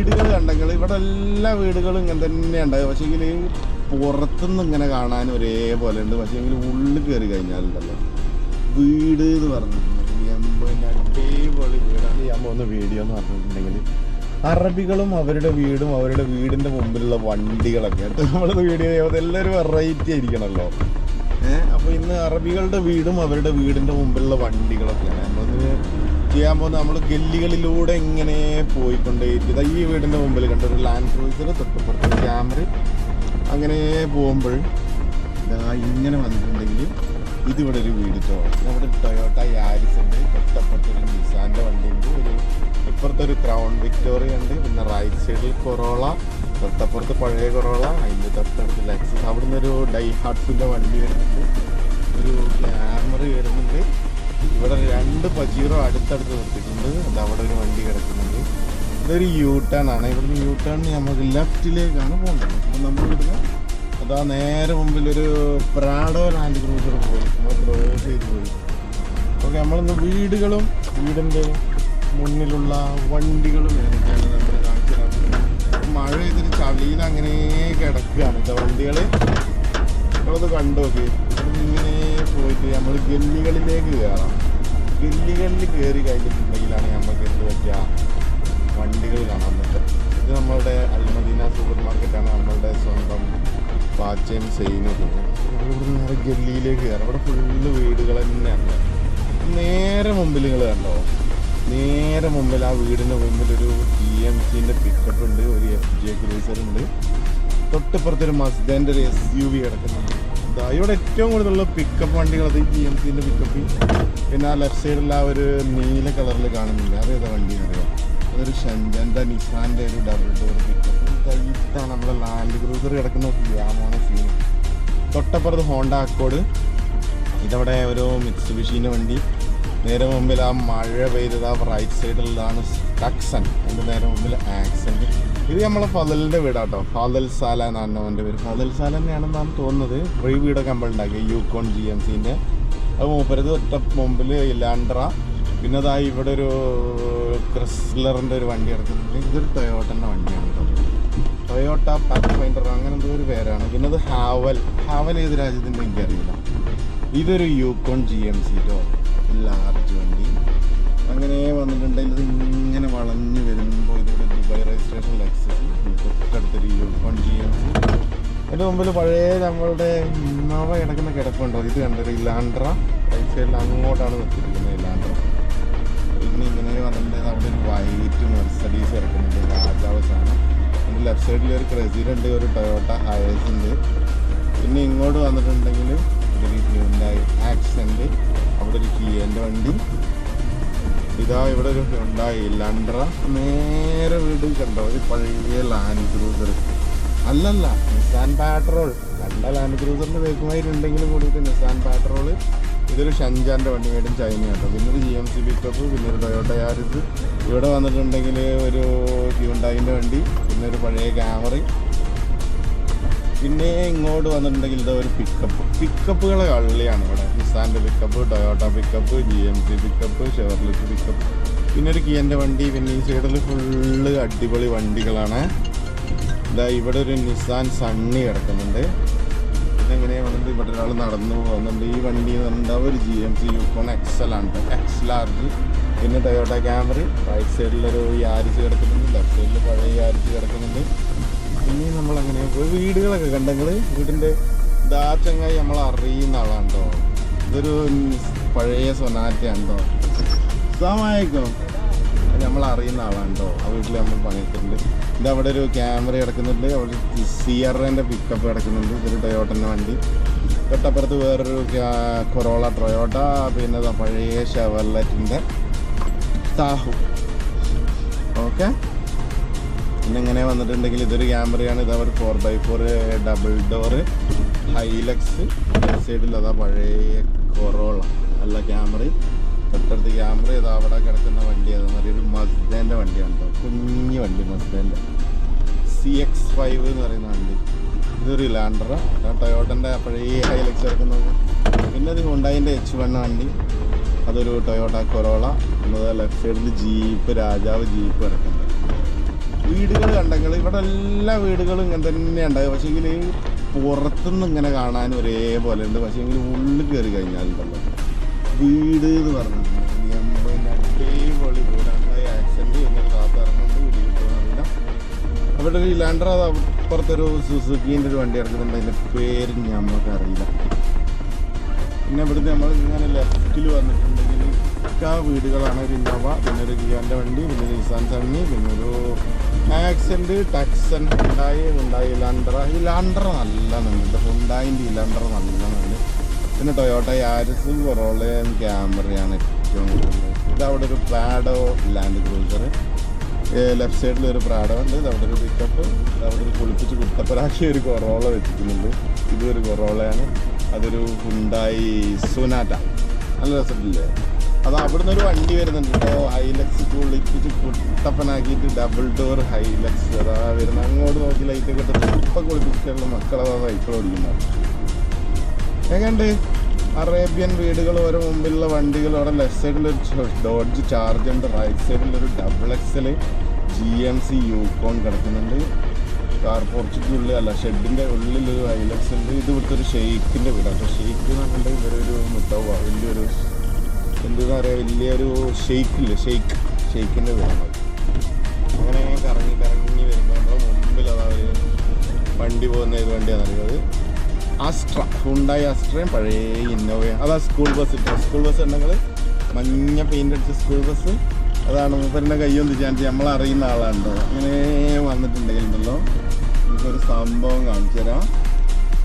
വീടുകൾ കണ്ടെങ്കിൽ ഇവിടെ എല്ലാ വീടുകളും ഇങ്ങനെ തന്നെ പക്ഷേ എങ്കിൽ പുറത്തുനിന്ന് ഇങ്ങനെ കാണാൻ ഒരേപോലെ ഉണ്ട്. പക്ഷേ എങ്കിൽ ഉള്ളിൽ കയറി കഴിഞ്ഞാലുണ്ടല്ലോ വീട് എന്ന് പറഞ്ഞിട്ടുണ്ടെങ്കിൽ എമ്പതിന്റെ അടിപൊളി വീടാണ്. ചെയ്യാൻ പോകുന്ന വീഡിയോ എന്ന് പറഞ്ഞിട്ടുണ്ടെങ്കിൽ അറബികളും അവരുടെ വീടും അവരുടെ വീടിന്റെ മുമ്പിലുള്ള വണ്ടികളൊക്കെ നമ്മൾ വീഡിയോ ചെയ്യുമ്പോൾ എല്ലാവരും വെറൈറ്റി ആയിരിക്കണല്ലോ. ഏഹ് അപ്പോൾ ഇന്ന് അറബികളുടെ വീടും അവരുടെ വീടിന്റെ മുമ്പിലുള്ള വണ്ടികളൊക്കെയാണ്. നമ്മളിന്ന് ചെയ്യാൻ പോകുന്ന നമ്മൾ ഗല്ലികളിലൂടെ ഇങ്ങനെ പോയിക്കൊണ്ടേയിരിക്കും. ഈ വീടിന്റെ മുമ്പിൽ കണ്ട ഒരു ലാൻഡ് ക്രൂസർ തൊട്ടപ്പുറത്ത് ക്യാമറ അങ്ങനെ പോകുമ്പോൾ ഇതാ ഇങ്ങനെ വന്നിട്ടുണ്ടെങ്കിൽ ഇതിവിടെ ഒരു വീട് നമ്മുടെ ടൊയോട്ട യാരിസ് ഉണ്ട്. തൊട്ടപ്പുറത്തൊരു നിസാന്റെ വണ്ടി ഉണ്ട്. ഒരു ഇപ്പുറത്തെ ഒരു ക്രൗൺ വിക്ടോറിയ ഉണ്ട്. പിന്നെ റൈറ്റ് സൈഡിൽ കൊറോള തൊട്ടപ്പുറത്ത് പഴയ കൊറോള അതിന്റെ തൊട്ടടുത്ത് ലെക്സസ് അവിടുന്ന് ഒരു ഡൈ ഹാർട്സിന്റെ വണ്ടി വരുന്നുണ്ട്. ഒരു ക്യാമറ വരുന്നുണ്ട്. ഇവിടെ രണ്ട് പജീറോ അടുത്തടുത്ത് നിർത്തിയിട്ടുണ്ട്. അത് അവിടെ ഒരു വണ്ടി കിടക്കുന്നുണ്ട്. ഇതൊരു യൂ ടേൺ ആണ്. ഇവിടുന്ന് യൂ ടേൺ നമുക്ക് ലെഫ്റ്റിലേക്കാണ് പോകുന്നത് അപ്പം നമ്മൾ ഇവിടുന്ന് അതാ നേരെ മുമ്പിൽ ഒരു പ്രാഡോ ലാൻഡ് ക്രൂസർ പോയി. നമ്മൾ ക്രോസ് ചെയ്ത് പോയി. ഓക്കെ നമ്മളിന്ന് വീടുകളും വീടിന്റെ മുന്നിലുള്ള വണ്ടികളും ഏതൊക്കെയാണ് നമ്മൾ കാണിച്ചു മഴ ചെയ്തിട്ട് ചളിയിൽ അങ്ങനെ കിടക്കുകയാണ് കേട്ടോ വണ്ടികൾ നമ്മളത് കണ്ടു നോക്കി. ഇങ്ങനെ പോയിട്ട് നമ്മൾ ഗല്ലികളിലേക്ക് കയറാം. ഗല്ലികളിൽ കയറി കഴിഞ്ഞിട്ടുണ്ടെങ്കിലാണ് നമുക്ക് എന്ത് പറ്റുക വണ്ടികൾ കാണാൻ പറ്റുക. ഇത് നമ്മളുടെ അൽമദീന സൂപ്പർ മാർക്കറ്റാണ് നമ്മളുടെ സ്വന്തം പാച്ചയും സെയിനും ഇവിടുന്ന് നേരെ ഗല്ലിയിലേക്ക് കയറാം. ഇവിടെ ഫുള്ള് വീടുകൾ തന്നെയാണ്. നേരെ മുമ്പിൽ നിങ്ങൾ കണ്ടോ? നേരെ മുമ്പിൽ ആ വീടിന്റെ മുമ്പിൽ ഒരു ടി എം സിന്റെ പിക്കപ്പ് ഉണ്ട്. ഒരു എഫ് ജെ ക്രൂസർ ഉണ്ട്. തൊട്ടിപ്പുറത്തൊരു മസ്ദേന്റെ ഒരു എസ് യു വി കിടക്കുന്നുണ്ട്. ഇവിടെ ഏറ്റവും കൂടുതലുള്ള പിക്കപ്പ് വണ്ടികൾ അത് ജി എം സിന്റെ പിക്കപ്പ് പിന്നെ ആ ലെഫ്റ്റ് സൈഡിൽ ആ ഒരു നീല കളറിൽ കാണുന്നില്ല അതേതാ വണ്ടി അറിയാം അതൊരു ഷെൻജന്റെ നിസാന്റെ ഒരു ഡബിൾ ഡോർ പിക്കപ്പ് ഇതാണ് നമ്മുടെ ലാൻഡ് ക്രൂസർ കിടക്കുന്ന ഗ്യാമോണ സീൻ തൊട്ടപ്പുറത്ത് ഹോണ്ട അക്കോഡ് ഇതവിടെ ഒരു മിക്സ് ബിഷീന്റെ വണ്ടി. നേരെ മുമ്പിൽ ആ മഴ പെയ്തത് ആ റൈറ്റ് സൈഡിലുള്ളതാണ് ടക്സൺ അതിന്റെ നേരെ മുമ്പിൽ ആക്സെന്റ് ഇത് നമ്മളെ ഫതലിന്റെ വീടാട്ടോ. ഫാദൽ സാല എന്നാണ് അവന്റെ പേര്. ഫാദൽ സാല തന്നെയാണെന്നാണ് തോന്നുന്നത്. ഫ്രീ വീടൊക്കെ നമ്മൾ ഉണ്ടാക്കി യൂക്കോൺ ജി എം സിന്റെ അത് മൂപ്പരത് ഒറ്റ മുമ്പിൽ ലാൻഡ്ര പിന്നെ അതാ ഇവിടെ ഒരു ക്രിസ്ലറിന്റെ ഒരു വണ്ടി ഇറക്കുന്നുണ്ട് ഇതൊരു ടൊയോട്ടന്റെ വണ്ടിയാണ് ടൊയോട്ട പാത്ത് അങ്ങനെ എന്തോ ഒരു പേരാണ്. പിന്നെ അത് ഹാവൽ. ഹാവൽ ഏത് രാജ്യത്തിന്റെ എനിക്കറിയില്ല ഇതൊരു യൂക്കോൺ ജി എം സി കേട്ടോ ലാർജ് വണ്ടി. അങ്ങനെ വന്നിട്ടുണ്ടെങ്കിൽ ഇത് ഇങ്ങനെ വളഞ്ഞു ദുബായ് രജിസ്ട്രേഷൻ ലെക്സസ് തൊട്ടടുത്തൊരു ജി എം സി അതിന്റെ മുമ്പിൽ പഴയ നമ്മളുടെ നവ കിടക്കുന്ന കിടപ്പുണ്ടോ? ഇത് കണ്ടൊരു ഇലാൻഡ്ര. റൈറ്റ് സൈഡിൽ അങ്ങോട്ടാണ് വെച്ചിരിക്കുന്നത് ഇലാൻഡ്ര. പിന്നെ ഇങ്ങനെ വന്നിട്ടുണ്ടെങ്കിൽ അവിടെ ഒരു വൈറ്റ് മെർസഡീസ് ഇറക്കുന്നുണ്ട്. രാജാവ് സാധനം. അതിന്റെ ലെഫ്റ്റ് സൈഡിൽ ഒരു ക്രെസിഡുണ്ട് ഒരു ടൊയോട്ട ഹയേഴ്സ് ഉണ്ട്. പിന്നെ ഇങ്ങോട്ട് വന്നിട്ടുണ്ടെങ്കിൽ ഒരു ഹ്യൂണ്ടായി ആക്സെന്റ് അവിടെ ഒരു കിയന്റെ വണ്ടി. ഇതാ ഇവിടെ ഒരു ഉണ്ടായി. ലണ്ടറ നേരെ വീട് കണ്ടോ? ഒരു പഴയ ലാൻഡ് ക്രൂസർ അല്ലല്ല നിസാൻ പാട്രോൾ കണ്ട ലാൻഡ് ക്രൂസറിന്റെ വേക്കുമായിട്ടുണ്ടെങ്കിലും കൂടിയിട്ട് നിസാൻ പാട്രോൾ ഇതൊരു ഷൻജാന്റെ വണ്ടി മേടും ചൈന കേട്ടോ പിന്നെ ഒരു ജി എം സി പിക്കപ്പ് പിന്നെ ഒരു ടൊയോട്ട യാരിസ് ഇവിടെ വന്നിട്ടുണ്ടെങ്കിൽ ഒരു ഹ്യൂണ്ടായിന്റെ വണ്ടി പിന്നെ ഒരു പഴയ ക്യാമറ പിന്നെ ഇങ്ങോട്ട് വന്നിട്ടുണ്ടെങ്കിൽ ഇതാ ഒരു പിക്കപ്പ് പിക്കപ്പുകളെ കള്ളിയാണ് ഇവിടെ. നിസാന്റെ pickup Toyota pickup G M C pickup ഷെവർലിക്ക് pickup പിന്നെ ഒരു കിയന്റെ വണ്ടി പിന്നെ ഈ സൈഡിൽ ഫുള്ള് അടിപൊളി വണ്ടികളാണ്. ഇതാ ഇവിടെ ഒരു നിസാൻ സണ്ണി കിടക്കുന്നുണ്ട്. പിന്നെ എങ്ങനെ വന്നിട്ട് ഇവിടെ ഒരാൾ നടന്നു പോകുന്നുണ്ട്. ഈ വണ്ടി പറഞ്ഞിട്ടുണ്ടാവും ഒരു ജി എം സി യൂക്കോൺ ആണ് എക്സ് ലാർജ് പിന്നെ ടൊയോട്ട ക്യാമറ റൈറ്റ് സൈഡിലൊരു യാരിസ് കിടക്കുന്നുണ്ട്. ലെഫ്റ്റ് സൈഡിൽ പഴയ യാരിസ് കിടക്കുന്നുണ്ട്. വീടുകളൊക്കെ കണ്ടെങ്കിൽ വീടിന്റെ ദാറ്റങ്ങായി നമ്മൾ അറിയുന്ന ആളാണ്ടോ ഇതൊരു പഴയ സൊനാറ്റയാണ്ടോ സമായിക്കോ നമ്മൾ അറിയുന്ന ആളാണ്ടോ ആ വീട്ടിൽ നമ്മൾ പണിയിട്ടുണ്ട് ഇത് അവിടെ ഒരു ക്യാമറ കിടക്കുന്നുണ്ട്. അവിടെ സി ആർ എന്റെ പിക്കപ്പ് കിടക്കുന്നുണ്ട്. ഇതൊരു ടൊയോട്ടന്റെ വണ്ടി. തൊട്ടപ്പുറത്ത് വേറൊരു കൊറോള ടൊയോട്ട പിന്നെ പഴയ ഷെവർലറ്റിന്റെ താഹു ഓക്കെ? പിന്നെ ഇങ്ങനെ വന്നിട്ടുണ്ടെങ്കിൽ ഇതൊരു ക്യാമറയാണ്. ഇതാ ഒരു four by four double door Hilux സൈഡിൽ അതാ പഴയ കൊറോള നല്ല ക്യാമറ. തൊട്ടടുത്ത് ക്യാമറ ഇതാ അവിടെ കിടക്കുന്ന വണ്ടി. അതെന്ന് പറയുക ഒരു മസ്ദാന്റെ വണ്ടിയാണ് കേട്ടോ കുഞ്ഞു വണ്ടി മസ്ദേന്റെ സി എക്സ് ഫൈവ് എന്ന് പറയുന്ന വണ്ടി. ഇതൊരു ലാൻഡറ ടൊയോട്ടന്റെ പഴയ ഹൈലക്സ് കിടക്കുന്നത് പിന്നെ ഒരു ഹുണ്ടായിന്റെ എച്ച് വൺ വണ്ടി. അതൊരു ടൊയോട്ട കൊറോള എന്നത് ലെഫ്റ്റ് സൈഡിൽ ജീപ്പ് രാജാവ് ജീപ്പ് കിടക്കുന്നുണ്ട് വീടുകൾ കണ്ടെങ്കിൽ ഇവിടെ എല്ലാ വീടുകളും ഇങ്ങനെ തന്നെ ഉണ്ടാകും പക്ഷേങ്കിൽ പുറത്തുനിന്ന് ഇങ്ങനെ കാണാൻ ഒരേപോലെ ഉണ്ട്. പക്ഷേ എങ്കിൽ ഉള്ളിൽ കയറി കഴിഞ്ഞാൽ ഉണ്ടല്ലോ വീട് എന്ന് ഇറങ്ങുന്നുണ്ട് വീട് കിട്ടുമെന്നറിയില്ല അവിടെ ഒരു ലാൻഡർ അത് അപ്പുറത്തൊരു സുസുക്കീന്റെ ഒരു വണ്ടി ഇറക്കുന്നുണ്ട്. അതിന്റെ പേര് ഞമ്മക്ക് അറിയില്ല പിന്നെ ഇവിടുന്ന് നമ്മൾ ഇങ്ങനെ ലെഫ്റ്റിൽ വന്നിട്ടുണ്ടെങ്കിൽ ഒക്കെ വീടുകളാണ്. ഒരു ഇന്നോവ പിന്നെ ഒരു ഗിയാന്റെ വണ്ടി പിന്നെ ഒരു ഇസാൻ സണ്ണി പിന്നെ ഒരു ആക്സെന്റ് ടക്സൺ ഉണ്ടായി ഉണ്ടായി ലാൻഡർ ഈ ലാൻഡർ നല്ല നല്ല ഹുണ്ടായിന്റെ ഈ ലാൻഡർ നല്ല നല്ല പിന്നെ ടൊയോട്ട യാരിസ് കൊറോളയും ക്യാമറയാണ് ഏറ്റവും കൂടുതൽ. ഇതവിടെ ഒരു പ്രാഡോ ലാൻഡ് ക്രൂസർ ലെഫ്റ്റ് സൈഡിൽ ഒരു പ്രാഡോ ഉണ്ട്. ഇതവിടെ ഒരു പിക്കപ്പ് അവിടെ ഒരു കുളിപ്പിച്ച് കുട്ടപ്പരാക്കി ഒരു കൊറോള വെച്ചിട്ടുണ്ട്. ഇതൊരു കൊറോളയാണ് അതൊരു ഹുണ്ടായി സുനാറ്റ നല്ല രസമില്ലേ അത് അവിടുന്ന് ഒരു വണ്ടി വരുന്നുണ്ട്. കേട്ടോ ഹൈലക്സ് കുളിപ്പിച്ച് കുട്ടപ്പനാക്കിയിട്ട് ഡബിൾ ഡോർ ഹൈലക്സ് അതാ വരുന്ന അങ്ങോട്ട് നോക്കി ലൈറ്റ് ഇട്ട് ഇപ്പം കുളിപ്പിച്ചിട്ടുള്ള മക്കളതാ സൈക്കിൾ ഓടിക്കുന്നത്. എങ്ങനെയുണ്ട്? അറേബ്യൻ വീടുകൾ ഓരോ മുമ്പിലുള്ള വണ്ടികൾ അവിടെ ലെഫ്റ്റ് സൈഡിൽ ഒരു ഡോഡ്ജ് ചാർജ് ഉണ്ട്. റൈറ്റ് സൈഡിൽ ഒരു double axle G M C Yukon കിടക്കുന്നുണ്ട്. കാർ പോർച്ചിന്റെ ഉള്ളിൽ അല്ല ഷെഡിന്റെ ഉള്ളിൽ ഒരു ഹൈലക്സ് ഉണ്ട്. ഇത് ഇവിടുത്തെ ഒരു ഷെയ്ക്കിന്റെ വീടാണ്. ഷെയ്ക്ക് എന്ന് പറഞ്ഞിട്ടുണ്ടെങ്കിൽ ഇവരൊരു മുട്ടാവുക വലിയൊരു എന്താ പറയുക വലിയൊരു ഷെയ്ക്കില്ലേ ഷെയ്ക്ക് ഷെയ്ക്കിന്റെ വേണം അങ്ങനെ കറങ്ങി കറങ്ങി വരുമ്പോൾ നമ്മുടെ മുമ്പിൽ അതാ ഒരു വണ്ടി പോകുന്ന ഏത് വണ്ടിയാണ് അറിയുന്നത് അസ്ട്ര ഹുണ്ടായി അസ്ട്രയും പഴയ ഇന്നോവയും അതാ സ്കൂൾ ബസ് ഇട്ടോ സ്കൂൾ ബസ് ഉണ്ടെങ്കിൽ മഞ്ഞ പെയിന്റ് അടിച്ച സ്കൂൾ ബസ് അതാണ് മൂപ്പരന്റെ കയ്യൊന്ന് ചാൻസ് നമ്മൾ അറിയുന്ന ആളാണല്ലോ അങ്ങനെ വന്നിട്ടുണ്ടെങ്കിൽ ഉണ്ടല്ലോ. നമുക്കൊരു സംഭവം കാണിച്ചു തരാം.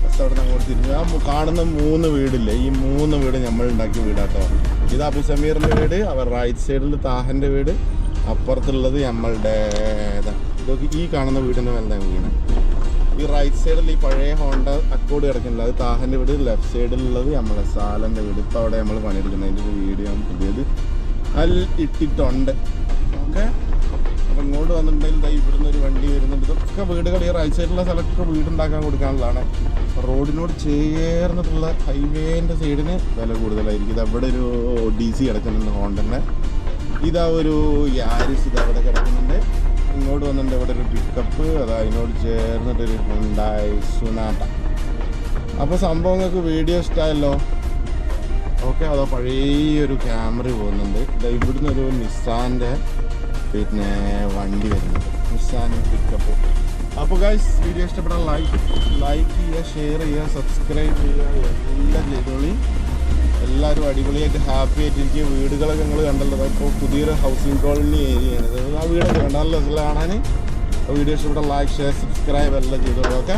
ഫസ്റ്റ് അവിടെ നിന്ന് അങ്ങോട്ട് തിരിഞ്ഞു. ആ കാണുന്ന മൂന്ന് വീടില്ലേ? ഈ മൂന്ന് വീട് നമ്മൾ ഉണ്ടാക്കിയ വീടാട്ടോ. ഇത് അബു സമീറിന്റെ വീട് അവർ റൈറ്റ് സൈഡിൽ താഹന്റെ വീട് അപ്പുറത്തുള്ളത് നമ്മളുടെ ഇതാ. ഇതൊക്കെ ഈ കാണുന്ന വീടിന്റെ മേലെ വീണ് ഈ റൈറ്റ് സൈഡിൽ ഈ പഴയ ഹോണ്ട അക്കോഡ് കിടക്കുന്നില്ല. അത് താഹന്റെ വീട് ലെഫ്റ്റ് സൈഡിലുള്ളത് നമ്മളെ സാലന്റെ വീട്. ഇപ്പോൾ അവിടെ നമ്മൾ പണിയെടുക്കുന്നത് അതിന്റെ ഒരു വീഡിയോ പുതിയത്. അതിൽ ഇട്ടിട്ടുണ്ട്. ഓക്കെ? അപ്പം ഇങ്ങോട്ട് വന്നിട്ടുണ്ടെങ്കിൽ ദൈ ഇവിടുന്ന് ഒരു വണ്ടി വരുന്നുണ്ട്. ഇതൊക്കെ വീടുകൾ ഈ റൈറ്റ് സ്ഥലത്തൊക്കെ വീടുണ്ടാക്കാൻ കൊടുക്കാനുള്ളതാണ്. റോഡിനോട് ചേർന്നിട്ടുള്ള ഹൈവേന്റെ സൈഡിന് വില കൂടുതലായിരിക്കും. ഇത് അവിടെ ഒരു ഡി സി കിടക്കുന്നുണ്ട് ഹോണ്ടന്റെ ഇതാ ഒരു യാരിസ് ഇത് അവിടെ കിടക്കുന്നുണ്ട്. ഇങ്ങോട്ട് വന്നിട്ടുണ്ട് അവിടെ ഒരു പിക്കപ്പ് അത് അതിനോട് ചേർന്നിട്ടൊരു ഹുണ്ടായി സുനാട്ട അപ്പോൾ സംഭവങ്ങൾക്ക് വീഡിയോ ഇഷ്ടമായല്ലോ ഓക്കെ അതോ പഴയ ഒരു ക്യാമറ പോകുന്നുണ്ട്. ഇതാ ഇവിടുന്ന് ഒരു നിസാന്റെ പിന്നെ വണ്ടി വരുന്നു നിസാൻ പിക്കപ്പ് അപ്പോൾ ഗൈസ് വീഡിയോ ഇഷ്ടപ്പെടാൻ ലൈക്ക് ലൈക്ക് ചെയ്യുക ഷെയർ ചെയ്യുക സബ്സ്ക്രൈബ് ചെയ്യുക എല്ലാം ചെയ്തോളി. എല്ലാവരും അടിപൊളിയായിട്ട് ഹാപ്പി ആയിട്ട് എനിക്ക് വീടുകളൊക്കെ നിങ്ങൾ കണ്ടല്ലോ. ഇപ്പോൾ പുതിയൊരു ഹൗസിംഗ് കോളനി ഏരിയയാണ് ആ വീടൊക്കെ കണ്ടല്ലോ കാണാൻ. വീഡിയോ ഇഷ്ടപ്പെട്ട ലൈക്ക് ഷെയർ സബ്സ്ക്രൈബ് എല്ലാം ചെയ്തോളൂ ഓക്കെ